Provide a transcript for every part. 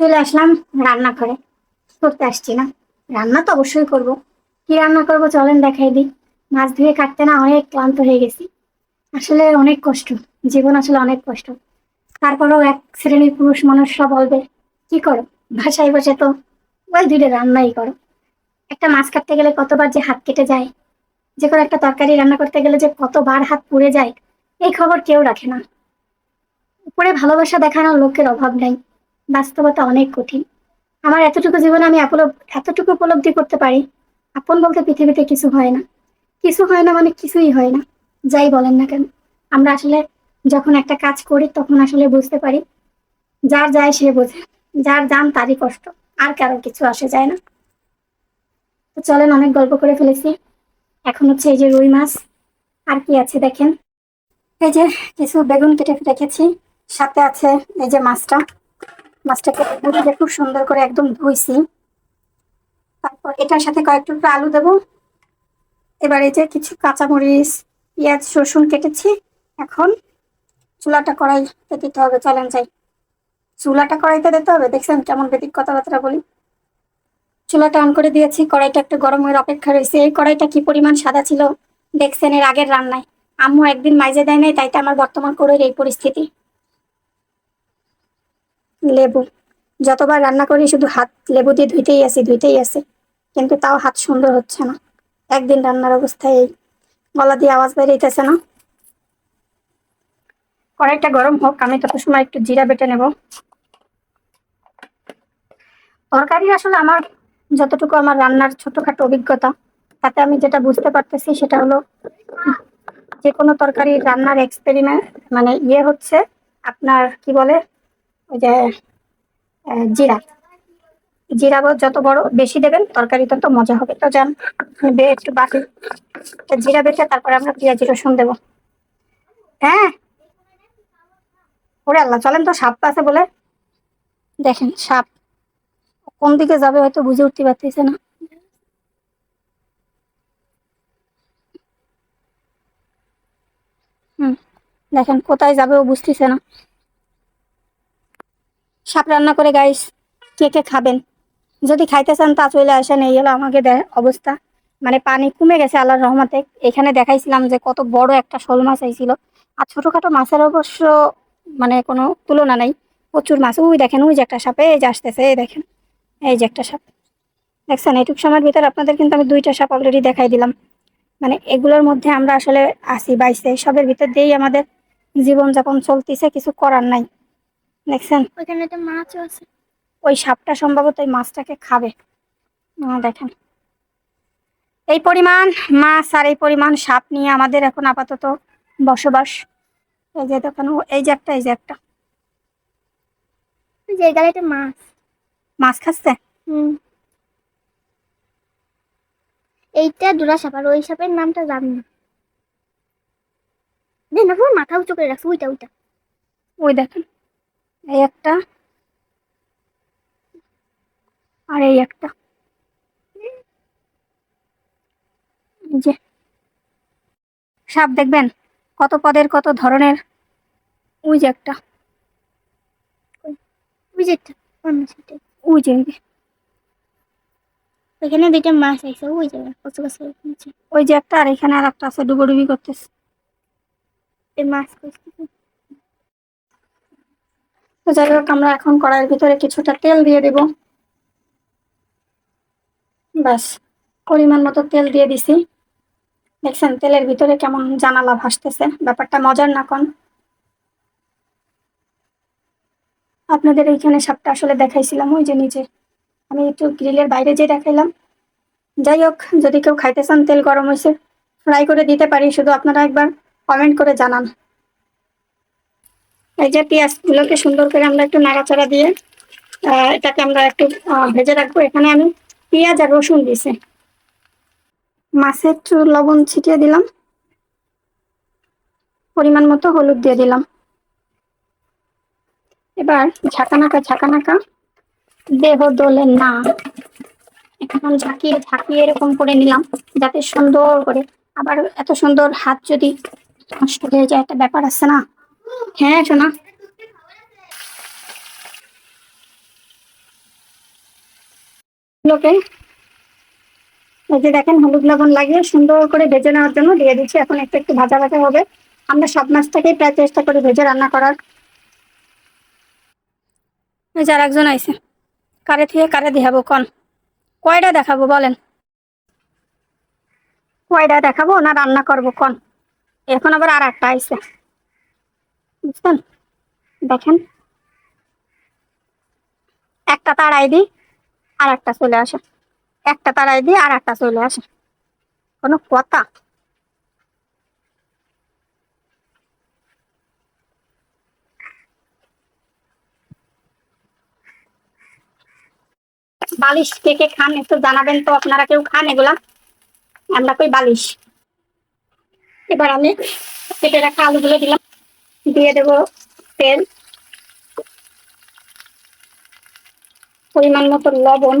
চলে আসলাম রান্না করে করতে আসছি না। রান্না তো অবশ্যই করব। কি রান্না করব চলেন দেখাই দিই। মাছ ধুয়ে কাটতে না অনেক ক্লান্ত হয়ে গেছি। আসলে অনেক কষ্ট। জীবন আসলে অনেক কষ্ট। তারপরেও এক শ্রেণির পুরুষ মানুষরা বলবে, কি করো? ভাষায় বসে তো ওই দুইটা রান্নাই করো। একটা মাছ কাটতে গেলে কতবার যে হাত কেটে যায়, যে কোনো একটা তরকারি রান্না করতে গেলে যে কতবার হাত পুড়ে যায়, এই খবর কেউ রাখে না। উপরে ভালোবাসা দেখানোর লোকের অভাব নাই। বাস্তবতা অনেক কঠিন। আমার এতটুকু জীবনে আমি এতটুকু উপলব্ধি করতে পারি, আপন বলতে পৃথিবীতে কিছু হয় না। কিছু হয় না মানে কিছুই হয় না, যাই বলেন না কেন। আমরা আসলে যখন একটা কাজ করি তখন আসলে বুঝতে পারি, যার যায় সে বোঝে, যার যান তারই কষ্ট, আর কারও কিছু আসে যায় না। তো চলেন অনেক গল্প করে ফেলেছি। এখন হচ্ছে এই যে রুই মাছ, আর কি আছে দেখেন। এই যে কিছু বেগুন কেটে রেখেছি, সাথে আছে এই যে মাছটা। মাছটাকে মুড়িয়ে খুব সুন্দর করে একদম ধুইছি। তারপর এটার সাথে কয়েক টুকরো আলু দেবো। এবার এই যে কিছু কাঁচামরিচ, পেঁয়াজ, রসুন কেটেছি। এখন চুলাটা কড়াইতে দিতে হবে, চলেন যাই। চুলাটা কড়াইতে দিতে হবে, দেখছেন কেমন বেদিক কথাবার্তা বলি। চুলাটা অন করে দিয়েছি, কড়াইটা একটু গরম হয়ে অপেক্ষা রয়েছে। এই কড়াইটা কি পরিমাণ সাদা ছিল, দেখছেন এর আগের রান্নায়। আম্মু একদিন মাইজে দেয় নাই তাইতে আমার বর্তমান কড়াইয়ের এই পরিস্থিতি। লেবু। যতবার রান্না করি শুধু হাত লেবু দিয়ে ধুইতেই আসি ধুইতেই আসি। কিন্তু তাও হাত সুন্দর হচ্ছে না। একদিন রান্নার অবস্থায় এই গলা দিয়ে আওয়াজ বেরিয়েছে না। কড়াইটা গরম হোক, আমি তত সময় একটু জিরা বেটে নেব। তরকারি আসলে আমার যতটুকু আমার রান্নার ছোটখাটো অভিজ্ঞতা, তাতে আমি যেটা বুঝতে পারতেছি সেটা হলো, যে কোনো তরকারি রান্নার এক্সপেরিমেন্ট মানে ইয়ে হচ্ছে আপনার কি বলে ওই যে জিরা। জিরা যত বড়, বেশি দেবেন, তরকারি তত মজা হবে। তো যান একটু বাকি। জিরা বেটে তারপরে আমরা পেঁয়াজি, রসুন দেবো। হ্যাঁ? ওরে আল্লাহ, চলেন তো সাপ আছে বলে। দেখেন, সাপ। কোন দিকে যাবে হয়তো বুঝে উঠতে পারতেছে না। হুম, দেখেন, কোথায় যাবে ও বুঝতেছে না। সাপ রান্না করে গাইস কে কে খাবেন? যদি খাইতে চান, তা চলে আসেন। এই হলো আমাকে অবস্থা। মানে পানি কমে গেছে আল্লাহর রহমতে। এখানে দেখাইছিলাম যে কত বড় একটা শোল মাছ আইছিল। আর ছোটোখাটো মাছের অবশ্য মানে কোনো তুলনা নাই। প্রচুর মাছ। ওই দেখেন, ওই যে একটা সাপে, এই যে আসতেছে, এই দেখেন। এই যে একটা সাপ। দেখছেন এইটুক সময়ের ভিতরে আপনাদের কিন্তু আমি দুইটা সাপ অলরেডি দেখাই দিলাম। মানে এগুলোর মধ্যে আমরা আসলে আসি বাইসে সবের ভিতর দিয়েই আমাদের জীবনযাপন চলতেছে, কিছু করার নাই। দেখছেন? ওইখানে একটা মাছও আছে। ওই সাপটা সম্ভবত ওই মাছটাকে খাবে। দেখেন। এই পরিমাণ মাছ আর এই পরিমাণ সাপ নিয়ে আমাদের এখন আপাতত বসবাস। এই যে দেখেন এই যে একটা এই যে একটা। যে একটা মাছ। মাছ খাচ্ছে? হুম। এইটা ডোরা সাপ আর ওই সাপের নামটা জানি না। দেখ না মাথা উঁচু করে রাখছে ওইটা ওইটা। ওই দেখেন। এই একটা। আর এই একটা। যে। সাপ দেখবেন কত পদের কত ধরনের। ওই যে একটা। ওই যে ওই যে যে, ওইখানে দুইটা মাছ আছে ওই জায়গায় কচু গাছের ওই যে একটা আর এখানে আর একটা আছে ডুবোডুবি করতেছে। এই মাছ কইছি তো যাই হোক, আমরা এখন কড়াইয়ের ভিতরে কিছুটা তেল দিয়ে দেব। ব্যাস, পরিমাণ মতো তেল দিয়ে দিছি। দেখছেন, তেলের ভিতরে কেমন জানালা ভাসতেছে। ব্যাপারটা মজার না কোন আপনাদের এইখানে সাপটা আসলে দেখাইছিলাম, ওই যে নিচে। আমি একটু গ্রিলের বাইরে যে দেখাইলাম। যাই হোক, যদি কেউ খাইতে চান, তেল গরম হয়েছে ফ্রাই করে দিতে পারি, শুধু আপনারা একবার কমেন্ট করে জানান। এই যে পেঁয়াজগুলোকে সুন্দর করে আমরা একটু নাড়াচাড়া দিয়ে এটাকে আমরা একটু ভেজে রাখব। এখানে আমি পেঁয়াজ আর রসুন দিয়েছি। মাছে একটু লবণ ছিটিয়ে দিলাম। পরিমাণ মতো হলুদ দিয়ে দিলাম। এবার ঝাঁকানাকা ঝাঁকানাকা দেহ দোলে না। এখন ঝাঁকিয়ে ঝাঁকিয়ে এরকম করে নিলাম, যাতে সুন্দর করে, আবার এত সুন্দর হাত যদি নষ্ট হয়ে যায়, একটা ব্যাপার আছে না? হ্যাঁ আলুগুলোকে এই যে দেখেন হলুদ লবণ লাগিয়ে সুন্দর করে ভেজে নেওয়ার জন্য দিয়ে দিচ্ছি। এখন একটু একটু ভাজা ভাজা হবে। আমরা সব মাছটাকেই প্রায় চেষ্টা করি ভেজে রান্না করার। এই যে আর একজন আইসে কারে থেকে কারে দেখাবো কন? কয়টা দেখাবো বলেন? কয়টা দেখাবো না রান্না করব কন? এখন আবার আর একটা আইসে বুঝছেন দেখেন। একটা তাড়াই দিই আর একটা চলে আসে। একটা তাড়াই দিই আর একটা চলে আসে। কোনো কথা? বালিশ কে কে খান একটু জানাবেন তো, আপনারা কেউ খান এগুলা? আমরা কই বালিশ? এবার আমি কেটে রাখা আলুগুলো দিলাম। দিয়ে দেবো তেল। পরিমাণ মতো লবণ।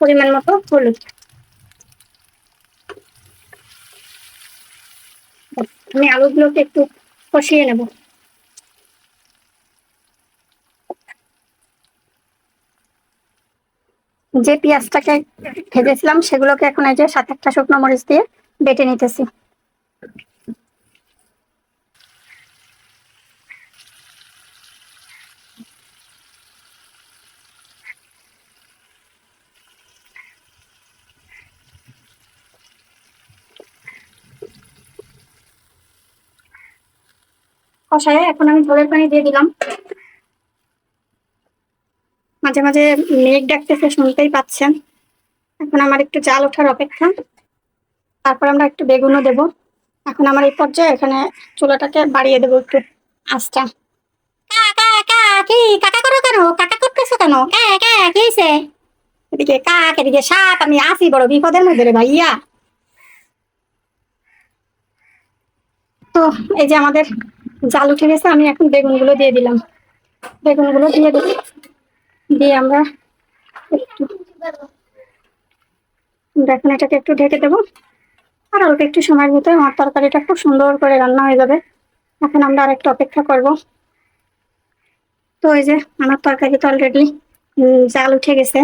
পরিমাণ মতো হলুদ। আমি আলুগুলোকে একটু কষিয়ে নেব। যে পেঁয়াজটাকে ভেজেছিলাম সেগুলোকে এখন এই যে সাত একটা শুকনো মরিচ দিয়ে বেটে নিতেছি। কষায় এখন আমি ঝোলের পানি দিয়ে দিলাম। মাঝে মাঝে মেঘ ডাকতেছে শুনতেই পাচ্ছেন। এখন আমার একটু জাল ওঠার অপেক্ষা। তারপর আমরা একটু বেগুনও দেব। এখন আমার এই পর্যায়ে এখানে চুলাটাকে বাড়িয়ে দেবো একটু আঁচটা। কা, কাকা করো কেন? কাকা করতেছো কেন? কা এদিকে কাক এদিকে সাপ আমি আসি বড় বিপদের মধ্যে রে ভাইয়া। তো এই যে আমাদের জাল উঠে গেছে আমি এখন বেগুনগুলো দিয়ে দিলাম। বেগুনগুলো দিয়ে দিই দিয়ে আমরা একটু এখন এটাকে একটু ঢেকে দেবো। আর অল্প একটু সময়ের ভিতরে আমার তরকারিটা খুব সুন্দর করে রান্না হয়ে যাবে। এখন আমরা আর একটু অপেক্ষা করব। তো এই যে আমার তরকারি তো অলরেডি জাল উঠে গেছে।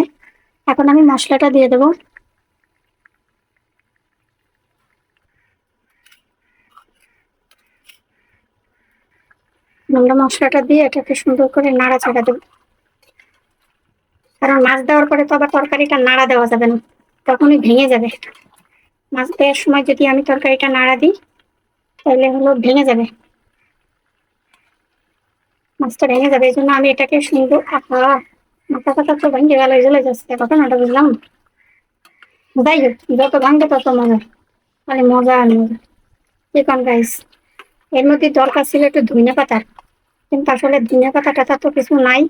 এখন আমি মশলাটা দিয়ে দেবো। আমরা মশলাটা দিয়ে এটাকে সুন্দর করে নাড়াচাড়া দেবো। কারণ মাছ দেওয়ার পরে তো আবার তরকারিটা নাড়া দেওয়া যাবে না, তখনই ভেঙে যাবে। মাছ দেওয়ার সময় যদি আমি তরকারিটা নাড়া দিই, তাহলে হলো ভেঙে যাবে। মাছটা ভেঙে যাবে, এই জন্য আমি এটাকে সুন্দর মাথা কথা তো ভেঙে গেল জ্বলে যাচ্ছে ঘটনাটা বুঝলাম। যাই হোক, যত ভাঙবে তত মজা। মানে মজা আর মজা। কি কন গাইস এর মধ্যে দরকার ছিল একটু ধনিয়া পাতার কিন্তু আসলে ধনিয়া পাতা টাতা তো কিছু নাই।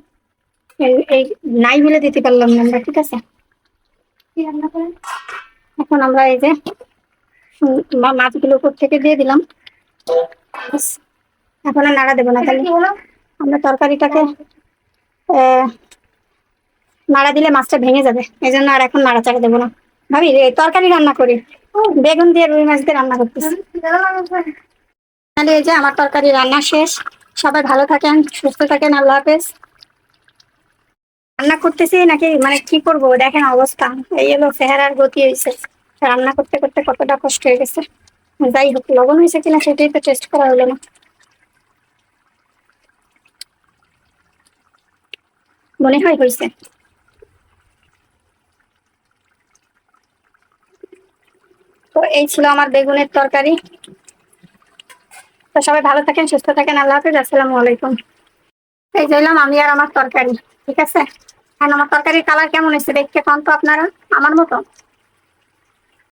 এই- নাই বলে দিতে পারলাম না আমরা, ঠিক আছে? এখন আমরা এই যে মাছগুলো উপর থেকে দিয়ে দিলাম। এখন আর নাড়া দেবো না, তাহলে আমরা তরকারিটাকে নাড়া দিলে মাছটা ভেঙে যাবে, এই জন্য আর এখন নাড়া নাড়াচাড়া দেবো না। ভাবি তরকারি রান্না করি। বেগুন দিয়ে রুই মাছ দিয়ে রান্না করতেছি। তাহলে এই যে আমার তরকারি রান্না শেষ। সবাই ভালো থাকেন, সুস্থ থাকেন, আল্লাহ হাফেজ। রান্না করতেছি, নাকি মানে কি করব? দেখেন অবস্থা। এই হলো চেহারার গতি হয়েছে রান্না করতে করতে কতটা কষ্ট হয়ে গেছে। যাই হোক, লবণ হয়েছে কিনা সেটাই তো টেস্ট করা হলো না। মনে হয় হয়েছে তো এই ছিল আমার বেগুনের তরকারি। তো সবাই ভালো থাকেন, সুস্থ থাকেন। আল্লাহ হাফিজ, আসসালামু আলাইকুম। এই যাইলাম আমি আর আমার তরকারি, ঠিক আছে? আমার তরকারির কালার কেমন হয়েছে দেখতে পান তো আপনারা আমার মতো?